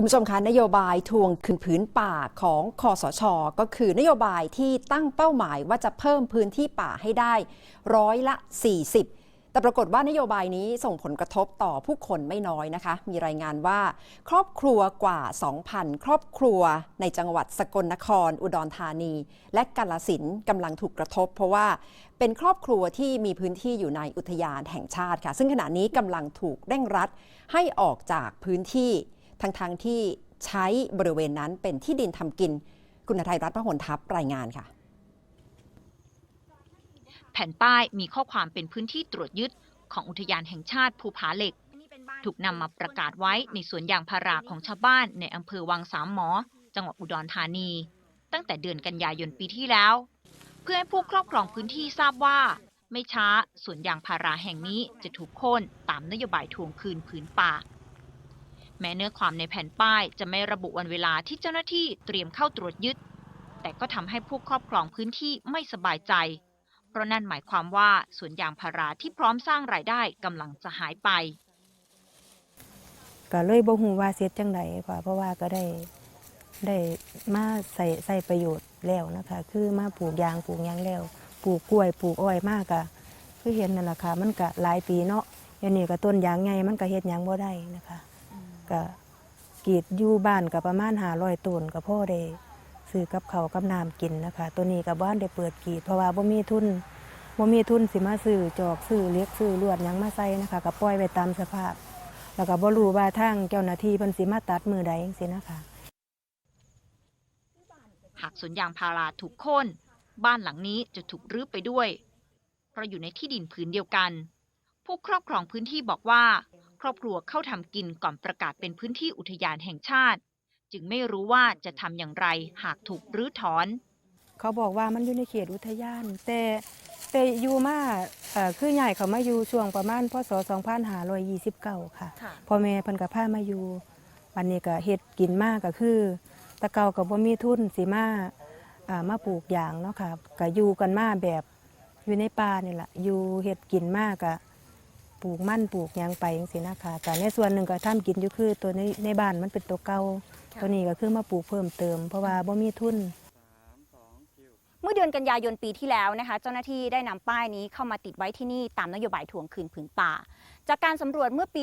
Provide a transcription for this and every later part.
คุณผู้ชมคะนโยบายทวงคืนผืนป่าของคอสช ก็คือนโยบายที่ตั้งเป้าหมายว่าจะเพิ่มพื้นที่ป่าให้ได้ร้อยละ 40 แต่ปรากฏว่านโยบายนี้ส่งผลกระทบต่อผู้คนไม่น้อยนะคะ มีรายงานว่า ครอบครัวกว่า 2,000 ครอบครัวในจังหวัดสกลนคร อุดรธานี และกาลสินธ์กำลังถูกกระทบ เพราะว่าเป็นครอบครัวที่มีพื้นที่อยู่ในอุทยานแห่งชาติค่ะ ซึ่งขณะนี้กำลังถูกเร่งรัดให้ออกจากพื้นที่ ทั้งทางที่ใช้บริเวณนั้นเป็นที่ดินทำกิน คุณไทยรัฐพหลทัพรายงานค่ะ แผ่นป้ายมีข้อความเป็นพื้นที่ตรวจยึดของอุทยานแห่งชาติภูผาเหล็ก ถูกนำมาประกาศไว้ในสวนยางพาราของชาวบ้านในอำเภอวังสามหมอ จังหวัดอุดรธานี ตั้งแต่เดือนกันยายนปีที่แล้ว เพื่อให้ผู้ครอบครองพื้นที่ทราบว่า ไม่ช้าสวนยางพาราแห่งนี้จะถูกโค่นตามนโยบายทวงคืนผืนป่า แม้เนื้อความในแผ่นป้ายจะไม่ระบุวันเวลาที่เจ้าหน้าที่เตรียมเข้าตรวจยึด แต่ก็ทำให้ผู้ครอบครองพื้นที่ไม่สบายใจ เพราะนั่นหมายความว่าสวนยางพาราที่พร้อมสร้างรายได้กำลังจะหายไปก็เลยบ่ฮู้ว่าเสียจังไดค่ะเพราะว่าก็ได้ได้มาใส่ใส่ประโยชน์แล้วนะคะ คือมาปลูกยางปลูกยังแล้วปลูกกล้วยปลูกอ้อยมากก็คือเห็นนั่นแหละค่ะมันก็หลายปีเนาะเดี๋ยวนี้ก็ต้นยางใหญ่มันก็เฮ็ดยังบ่ได้นะคะ ก็กีดอยู่บ้านก็ประมาณ500ต้นก็พอได้ซื้อกับเขากับน้ำกินนะคะ ตัวนี้ก็บ่ทันได้เปิดกีดเพราะว่าบ่มีทุนบ่มีทุนสิมาซื้อจอกซื้อเหล็กซื้อลวดยังมาใส่นะคะก็ปล่อยไว้ตามสภาพ แล้วก็บ่รู้ว่าทางเจ้าหน้าที่เพิ่นสิมาตัดมือใดจังซี่นะคะหากสวนยางพาราถูกโค่นบ้านหลังนี้จะถูกรื้อไปด้วย เพราะอยู่ในที่ดินผืนเดียวกัน ผู้ครอบครองพื้นที่บอกว่า ครอบครัวเข้าทำกินก่อนประกาศเป็นพื้นที่อุทยานแห่งชาติ จึงไม่รู้ว่าจะทำอย่างไรหากถูกรื้อถอน เขาบอกว่ามันอยู่ในเขตอุทยาน แต่แต่อยู่มาเอ่อคือใหญ่เขามาอยู่ช่วงประมาณพศ2529ค่ะพ่อแม่เพิ่นก็พามาอยู่วันนี้ก็เฮ็ดกินมากก็คือแตะเก่าก็บ่มีทุนสิมาอ่ามาปลูกยางเนาะค่ะก็อยู่กันมาแบบอยู่ในป่านี่แหละอยู่เฮ็ดกินมากก็ ปลูกมันปลูกหยังไปจังซี่นะคะแต่ในส่วนหนึ่งก็ทำกินอยู่คือตัวในในบ้านมันเป็นตัวเก่าตัวนี้ก็คือมาปลูกเพิ่มเติม เพราะว่าบ่มีทุนเมื่อเดือนกันยายนปีที่แล้วนะคะ เจ้าหน้าที่ได้นำป้ายนี้เข้ามาติดไว้ที่นี่ตามนโยบายทวงคืนผืนป่า จากการสำรวจเมื่อปี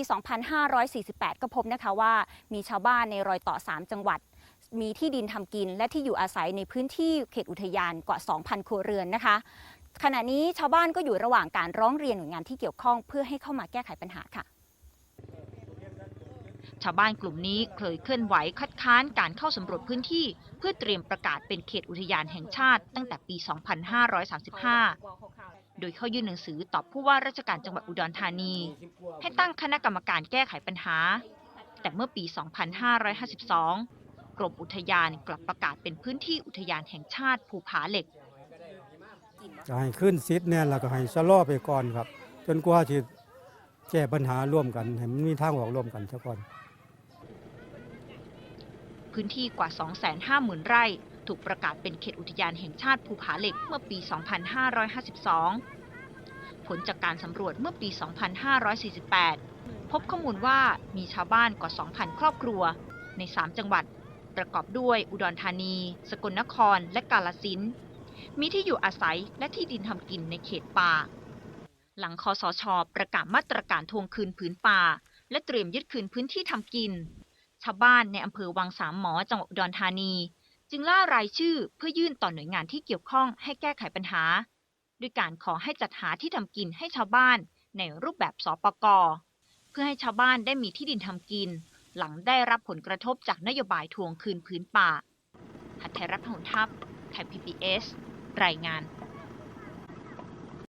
2548 ก็พบนะคะว่า มีชาวบ้านในรอยต่อ 3 จังหวัด มีที่ดินทำกินและที่อยู่อาศัยในพื้นที่เขตอุทยานกว่า 2,000 ครัวเรือนนะคะ ขณะนี้ชาวบ้านก็อยู่ระหว่างการร้องเรียนหน่วยงานที่เกี่ยวข้องเพื่อให้เข้ามาแก้ไขปัญหาค่ะ ชาวบ้านกลุ่มนี้เคยเคลื่อนไหวคัดค้านการเข้าสำรวจพื้นที่ เพื่อเตรียมประกาศเป็นเขตอุทยานแห่งชาติ ตั้งแต่ปี 2535 โดยเข้ายื่นหนังสือต่อผู้ว่าราชการจังหวัดอุดรธานี ให้ตั้งคณะกรรมการแก้ไขปัญหา แต่เมื่อปี 2552 กรมอุทยานกลับประกาศเป็นพื้นที่อุทยานแห่งชาติภูผาเหล็ก จะให้ขึ้นซิดเนี่ยแล้วก็ให้ชะลอไปก่อนครับ จนกว่าจะแก้ปัญหาร่วมกันให้มันมีทางออกร่วมกันซะก่อน พื้นที่กว่า 250,000 ไร่ ถูกประกาศเป็นเขตอุทยานแห่งชาติภูผาเหล็กเมื่อปี 2552 ผลจากการสำรวจเมื่อปี 2548 พบข้อมูลว่ามีชาวบ้านกว่า 2,000 ครอบครัว ใน 3 จังหวัด ประกอบด้วยอุดรธานี สกลนคร และกาลสินธุ์ มีที่อยู่อาศัยและที่ดินทำกินในเขตป่า หลังคอสช ประกาศมาตรการทวงคืนผืนป่า และเตรียมยึดคืนพื้นที่ทำกิน ชาวบ้านในอำเภอวังสามหมอจังหวัดอุดรธานี จึงล่ารายชื่อเพื่อยื่นต่อหน่วยงานที่เกี่ยวข้องให้แก้ไขปัญหาด้วยการขอให้จัดหาที่ทำกินให้ชาวบ้านในรูปแบบสปก เพื่อให้ชาวบ้านได้มีที่ดินทำกิน หลังได้รับผลกระทบจากนโยบายทวงคืนพื้นป่าหัตถรัฐหนทัพไทย PBS รายงาน